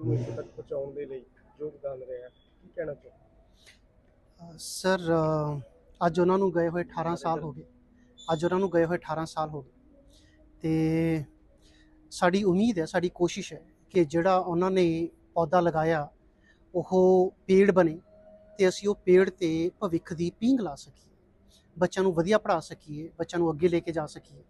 School ਨੂੰ ਇੱਥੇ ਤੱਕ ਪਹੁੰਚਾਉਣ ਦੇ ਲਈ ਯੋਗਦਾਨ ਰਿਹਾ ਕੀ ਕਹਿਣਾ ਚਾਹੋ ਸਰ ਅੱਜ ਉਹਨਾਂ ਨੂੰ ਗਏ ਹੋਏ 18 ਸਾਲ ਹੋ ਗਏ। ਅੱਜ ਉਹਨਾਂ ਨੂੰ ਗਏ ਹੋਏ 18 ਸਾਲ ਹੋ ਗਏ। ਤੇ ਸਾਡੀ ਉਮੀਦ ਹੈ ਸਾਡੀ ਕੋਸ਼ਿਸ਼ ਹੈ ਕਿ ਜਿਹੜਾ ਉਹਨਾਂ ਨੇ ਪੌਦਾ ਲਗਾਇਆ ਉਹ ਪੇੜ ਬਣੇ ਤੇ ਅਸੀਂ ਉਹ ਪੇੜ ਤੇ ਭਵਿੱਖ ਦੀ ਪੀਂਘ ਲਾ ਸਕੀਏ। ਬੱਚਿਆਂ ਨੂੰ ਵਧੀਆ ਪੜ੍ਹਾ ਸਕੀਏ ਬੱਚਿਆਂ ਨੂੰ ਅੱਗੇ ਲੈ ਕੇ ਜਾ ਸਕੀਏ।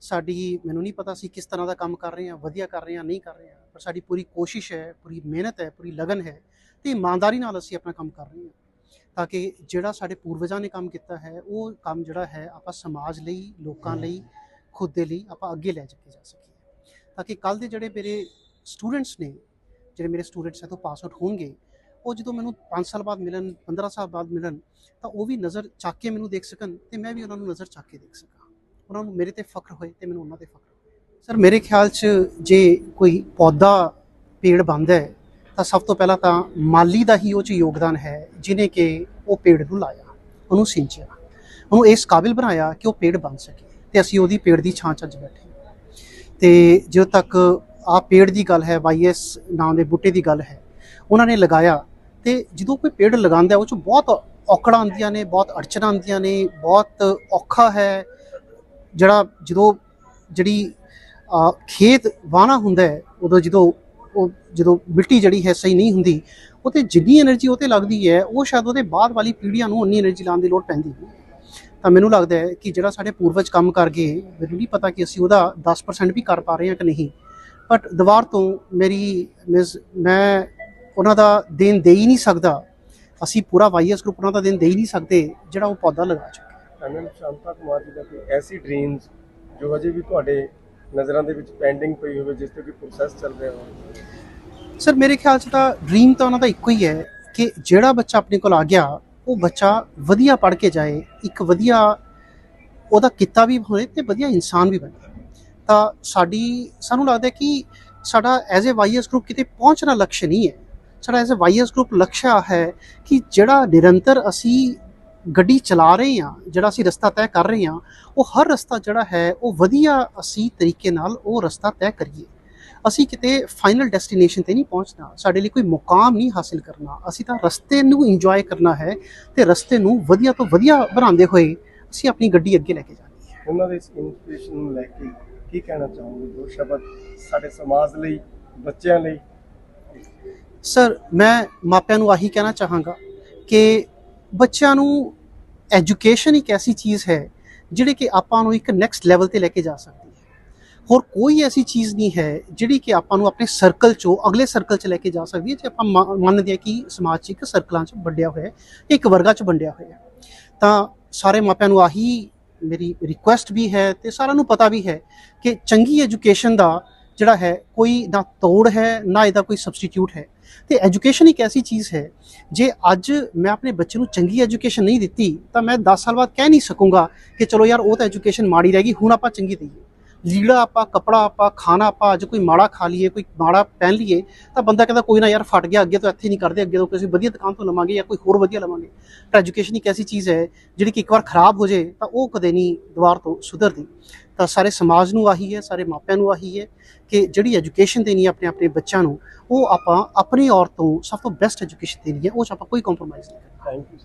ਸਾਡੀ ਮੈਨੂੰ ਨਹੀਂ ਪਤਾ ਸੀ ਕਿਸ ਤਰ੍ਹਾਂ ਦਾ ਕੰਮ ਕਰ ਰਹੇ ਹਾਂ, ਵਧੀਆ ਕਰ ਰਹੇ ਹਾਂ, ਨਹੀਂ ਕਰ ਰਹੇ ਹਾਂ, ਪਰ ਸਾਡੀ ਪੂਰੀ ਕੋਸ਼ਿਸ਼ ਹੈ, ਪੂਰੀ ਮਿਹਨਤ ਹੈ, ਪੂਰੀ ਲਗਨ ਹੈ ਤੇ ਇਮਾਨਦਾਰੀ ਨਾਲ ਅਸੀਂ ਆਪਣਾ ਕੰਮ ਕਰ ਰਹੇ ਹਾਂ ਤਾਂ ਕਿ ਜਿਹੜਾ ਸਾਡੇ ਪੂਰਵਜਾਂ ਨੇ ਕੰਮ ਕੀਤਾ ਹੈ, ਉਹ ਕੰਮ ਜਿਹੜਾ ਹੈ ਆਪਾਂ ਸਮਾਜ ਲਈ, ਲੋਕਾਂ ਲਈ, ਖੁਦ ਦੇ ਲਈ ਆਪਾਂ ਅੱਗੇ ਲੈ ਕੇ ਜਾ ਸਕੀਏ। ਤਾਂ ਕਿ ਕੱਲ ਦੇ ਜਿਹੜੇ ਮੇਰੇ ਸਟੂਡੈਂਟਸ ਨੇ, ਜਿਹੜੇ ਮੇਰੇ ਸਟੂਡੈਂਟਸ ਹੈ ਤੋਂ ਪਾਸ ਆਊਟ ਹੋਣਗੇ, ਉਹ ਜਦੋਂ ਮੈਨੂੰ 5 ਸਾਲ ਬਾਅਦ ਮਿਲਣ 15 ਸਾਲ ਬਾਅਦ ਮਿਲਣ, ਤਾਂ ਉਹ ਵੀ ਨਜ਼ਰ ਚੱਕ ਕੇ ਮੈਨੂੰ ਦੇਖ ਸਕਣ ਤੇ ਮੈਂ ਵੀ ਉਹਨਾਂ ਨੂੰ ਨਜ਼ਰ ਚੱਕ ਕੇ ਦੇਖ ਸਕਾਂ। ਉਹਨਾਂ ਨੂੰ ਮੇਰੇ ਤੇ ਫਖਰ ਹੋਏ ਤੇ ਮੈਨੂੰ ਉਹਨਾਂ ਤੇ ਫਖਰ ਹੋਏ ਸਰ, ਮੇਰੇ ਖਿਆਲ 'ਚ ਜੇ ਕੋਈ ਪੌਦਾ, ਪੇੜ ਬੰਦ ਹੈ, ਤਾਂ ਸਭ ਤੋਂ ਪਹਿਲਾਂ ਤਾਂ ਮਾਲੀ ਦਾ ਹੀ ਉਹ 'ਚ ਯੋਗਦਾਨ ਹੈ ਜਿਨੇ ਕਿ ਉਹ ਪੇੜ ਨੂੰ ਲਾਇਆ, ਉਹਨੂੰ ਸਿੰਚਿਆ ਉਹਨੂੰ ਇਸ ਕਾਬਿਲ ਬਣਾਇਆ ਕਿ ਉਹ ਪੇੜ ਬਣ ਸਕੇ ਤੇ ਅਸੀਂ ਉਹਦੀ ਪੇੜ ਦੀ ਛਾਂ 'ਚ ਅੱਜ ਬੈਠੇ ਹਾਂ। ਤੇ ਜਦੋਂ ਤੱਕ ਆ ਪੇੜ ਦੀ ਗੱਲ ਹੈ ਵਾਈਐਸ ਨਾਮ ਦੇ ਬੂਟੇ ਦੀ ਗੱਲ ਹੈ, ਉਹਨਾਂ ਨੇ ਲਗਾਇਆ ਤੇ ਜਦੋਂ ਕੋਈ ਪੇੜ ਲਗਾਉਂਦਾ ਉਹ 'ਚ ਬਹੁਤ ਔਕੜਾਂ ਆਉਂਦੀਆਂ ਨੇ, ਬਹੁਤ ਅੜਚਣਾਂ ਆਉਂਦੀਆਂ ਨੇ, ਬਹੁਤ ਔਖਾ ਹੈ ਜਿਹੜਾ ਜਦੋਂ ਜਿਹੜੀ ਖੇਤ ਵਾਣਾ ਹੁੰਦਾ ਹੈ, ਉਦੋਂ ਜਦੋਂ ਉਹ ਜਦੋਂ ਮਿੱਟੀ ਜਿਹੜੀ ਹੈ ਸਹੀ ਨਹੀਂ ਹੁੰਦੀ ਉਤੇ ਜਿੰਨੀ એનર્ਜੀ ਉਤੇ ਲੱਗਦੀ ਹੈ, ਉਹ ਸ਼ਾਇਦ ਉਹਦੇ ਬਾਅਦ ਵਾਲੀ ਪੀੜ੍ਹੀਆਂ ਨੂੰ ਉਨੀ એનર્ਜੀ ਲਾਉਣ ਦੀ ਲੋੜ ਪੈਂਦੀ ਹੈ। ਤਾਂ ਮੈਨੂੰ ਲੱਗਦਾ ਹੈ ਕਿ ਜਿਹੜਾ ਸਾਡੇ ਪੂਰਵਜ ਕੰਮ ਕਰ ਗਏ, ਮੈਨੂੰ ਨਹੀਂ ਪਤਾ ਕਿ ਅਸੀਂ ਉਹਦਾ 10% ਵੀ ਕਰ ਪਾ ਰਹੇ ਹਾਂ ਕਿ ਨਹੀਂ। ਬਟ ਦੀਵਾਰ ਤੋਂ ਮੇਰੀ ਮੈਂ ਉਹਨਾਂ ਦਾ ਦਿਨ ਦੇ ਹੀ ਨਹੀਂ ਸਕਦਾ। ਅਸੀਂ ਪੂਰਾ ਵਾਈਐਸ ਗਰੁੱਪ ਉਹਨਾਂ ਦਾ ਦਿਨ ਦੇ ਹੀ ਨਹੀਂ ਸਕਦੇ, ਜਿਹੜਾ ਉਹ ਪੌਦਾ ਲਗਾ ਚੁੱਕੇ ਐਮਐਮ ਸ਼ਾਂਤਾ ਕੁਮਾਰ ਜੀ ਦਾ ਕੋਈ ਐਸੀ ਡ੍ਰੀਮਸ ਜੋ ਅਜੇ ਵੀ ਤੁਹਾਡੇ ਨਜ਼ਰਾਂ ਦੇ ਵਿੱਚ ਪੈਂਡਿੰਗ ਪਈ ਹੋਵੇ, ਜਿਸ ਤੇ ਕੋਈ ਪ੍ਰੋਸੈਸ ਚੱਲ ਰਿਹਾ ਹੋਵੇ? ਸਰ ਮੇਰੇ ਖਿਆਲ 'ਚ ਤਾਂ ਡ੍ਰੀਮ ਤਾਂ ਉਹਨਾਂ ਦਾ ਇੱਕੋ ਹੀ ਹੈ ਕਿ ਜਿਹੜਾ ਬੱਚਾ ਆਪਣੇ ਕੋਲ ਆ ਗਿਆ, ਉਹ ਬੱਚਾ ਵਧੀਆ ਪੜ੍ਹ ਕੇ ਜਾਏ, ਇੱਕ ਵਧੀਆ ਉਹਦਾ ਕਿੱਤਾ ਵੀ ਹੋਏ ਤੇ ਵਧੀਆ ਇਨਸਾਨ ਵੀ ਬਣੇ। ਤਾਂ ਸਾਡੀ, ਸਾਨੂੰ ਲੱਗਦਾ ਕਿ ਸਾਡਾ ਐਜ਼ ਅ ਵਾਈਐਸ ਗਰੁੱਪ ਕਿਤੇ ਪਹੁੰਚਣਾ ਲਕਸ਼ ਨਹੀਂ ਹੈ। ਸਾਡਾ ਐਜ਼ ਅ ਵਾਈਐਸ ਗਰੁੱਪ ਲਕਸ਼ ਹੈ ਕਿ ਜਿਹੜਾ ਨਿਰੰਤਰ ਅਸੀਂ ਗੱਡੀ ਚਲਾ ਰਹੇ ਹਾਂ ਜਿਹੜਾ ਅਸੀਂ ਰਸਤਾ ਤੈਅ ਕਰ ਰਹੇ ਹਾਂ ਉਹ ਹਰ ਰਸਤਾ ਜਿਹੜਾ ਹੈ ਉਹ ਵਧੀਆ ਅਸੀਂ ਤਰੀਕੇ ਨਾਲ ਉਹ ਰਸਤਾ ਤੈਅ ਕਰੀਏ। ਅਸੀਂ ਕਿਤੇ ਫਾਈਨਲ ਡੈਸਟੀਨੇਸ਼ਨ ਤੇ ਨਹੀਂ ਪਹੁੰਚਣਾ ਸਾਡੇ ਲਈ ਕੋਈ ਮੁਕਾਮ ਨਹੀਂ ਹਾਸਿਲ ਕਰਨਾ। ਅਸੀਂ ਤਾਂ ਰਸਤੇ ਨੂੰ ਇੰਜੋਏ ਕਰਨਾ ਹੈ ਤੇ ਰਸਤੇ ਨੂੰ ਵਧੀਆ ਤੋਂ ਵਧੀਆ ਬਣਾਉਂਦੇ ਹੋਏ ਅਸੀਂ ਆਪਣੀ ਗੱਡੀ ਅੱਗੇ ਲੈ ਕੇ ਜਾਣੀ ਹੈ। ਉਹਨਾਂ ਦੇ ਇਸ ਇਨਸਪੀਰੇਸ਼ਨ ਨੂੰ ਲੈ ਕੇ ਕੀ ਕਹਿਣਾ ਚਾਹੋਗੇ? ਜੋ ਸ਼ਬਦ ਸਾਡੇ ਸਮਾਜ ਲਈ ਬੱਚਿਆਂ ਲਈ? ਸਰ ਮੈਂ ਮਾਪਿਆਂ ਨੂੰ ਆਹੀ ਕਹਿਣਾ ਚਾਹਾਂਗਾ ਕਿ ਬੱਚਿਆਂ ਨੂੰ ਐਜੂਕੇਸ਼ਨ ਇੱਕ ਐਸੀ ਚੀਜ਼ ਹੈ ਜਿਹੜੀ ਕਿ ਆਪਾਂ ਨੂੰ ਇੱਕ ਨੈਕਸਟ ਲੈਵਲ ਤੇ ਲੈ ਕੇ ਜਾ ਸਕਦੀ ਹੈ। ਹੋਰ ਕੋਈ ਐਸੀ ਚੀਜ਼ ਨਹੀਂ ਹੈ ਜਿਹੜੀ ਕਿ ਆਪਾਂ ਨੂੰ ਆਪਣੇ ਸਰਕਲ ਚੋਂ ਅਗਲੇ ਸਰਕਲ 'ਚ ਲੈ ਕੇ ਜਾ ਸਕਦੀ ਹੈ, ਜੇ ਆਪਾਂ ਮੰਨ- ਮੰਨਦੇ ਹਾਂ ਕਿ ਸਮਾਜ 'ਚ ਇੱਕ ਸਰਕਲਾਂ 'ਚ ਵੰਡਿਆ ਹੋਇਆ ਹੈ ਇੱਕ ਵਰਗਾ 'ਚ ਵੰਡਿਆ ਹੋਇਆ ਹੈ। ਤਾਂ ਸਾਰੇ ਮਾਪਿਆਂ ਨੂੰ ਆਹੀ ਮੇਰੀ ਰਿਕੁਐਸਟ ਵੀ ਹੈ ਤੇ ਸਾਰਿਆਂ ਨੂੰ ਪਤਾ ਵੀ ਹੈ ਕਿ ਚੰਗੀ ਐਜੂਕੇਸ਼ਨ ਦਾ ਜਿਹੜਾ ਹੈ, ਕੋਈ ਨਾ ਤੋੜ ਹੈ, ਨਾ ਇਹਦਾ ਕੋਈ ਸਬਸਟੀਟਿਊਟ ਹੈ। ਤੇ ਐਜੂਕੇਸ਼ਨ ਇੱਕ ਐਸੀ ਚੀਜ਼ ਹੈ, ਜੇ ਅੱਜ ਮੈਂ ਆਪਣੇ ਬੱਚੇ ਨੂੰ ਚੰਗੀ ਐਜੂਕੇਸ਼ਨ ਨਹੀਂ ਦਿੱਤੀ, ਤਾਂ ਮੈਂ 10 ਸਾਲ ਬਾਅਦ ਕਹਿ ਨਹੀਂ ਸਕੂੰਗਾ ਕਿ ਚਲੋ ਯਾਰ ਉਹ ਤਾਂ ਐਜੂਕੇਸ਼ਨ ਮਾੜੀ ਰਹਿ ਗਈ, ਹੁਣ ਆਪਾਂ ਚੰਗੀ ਦਈਏ। ਲੀੜਾ ਆਪਾਂ, ਕਪੜਾ ਆਪਾਂ, ਖਾਣਾ ਆਪਾਂ, ਅੱਜ ਕੋਈ ਮਾੜਾ ਖਾ ਲਈਏ, ਕੋਈ ਮਾੜਾ ਪਹਿਨ ਲਈਏ, ਤਾਂ ਬੰਦਾ ਕਹਿੰਦਾ ਕੋਈ ਨਾ ਯਾਰ ਫਟ ਗਿਆ, ਅੱਗੇ ਤੋਂ ਇੱਥੇ ਨਹੀਂ ਕਰਦੇ, ਅੱਗੇ ਤੋਂ ਕਿਸੇ ਵਧੀਆ ਦੁਕਾਨ ਤੋਂ ਲਵਾਂਗੇ ਜਾਂ ਕੋਈ ਹੋਰ ਵਧੀਆ ਲਵਾਂਗੇ। ਤਾਂ ਐਜੂਕੇਸ਼ਨ ਇੱਕ ਐਸੀ ਚੀਜ਼ ਹੈ ਜਿਹੜੀ ਕਿ ਇੱਕ ਵਾਰ ਖਰਾਬ ਹੋ ਜੇ ਤਾਂ ਉਹ ਕਦੇ ਨਹੀਂ ਦੁਬਾਰ ਤੋਂ ਸੁਧਰਦੀ। ਤਾਂ ਸਾਰੇ ਸਮਾਜ ਨੂੰ ਆਹੀ ਹੈ, ਸਾਰੇ ਮਾਪਿਆਂ ਨੂੰ ਆਹੀ ਹੈ ਕਿ ਜਿਹੜੀ ਐਜੂਕੇਸ਼ਨ ਦੇਣੀ ਹੈ ਆਪਣੇ ਆਪਣੇ ਬੱਚਿਆਂ ਨੂੰ, ਉਹ ਆਪਾਂ ਆਪਣੀ ਔਰ ਤੋਂ ਸਭ ਤੋਂ ਬੈਸਟ ਐਜੂਕੇਸ਼ਨ ਦੇਣੀ ਹੈ, ਉਹ 'ਚ ਆਪਾਂ ਕੋਈ ਕੰਪਰੋਮਾਈਜ਼ ਨਹੀਂ ਕਰਨਾ। Thank you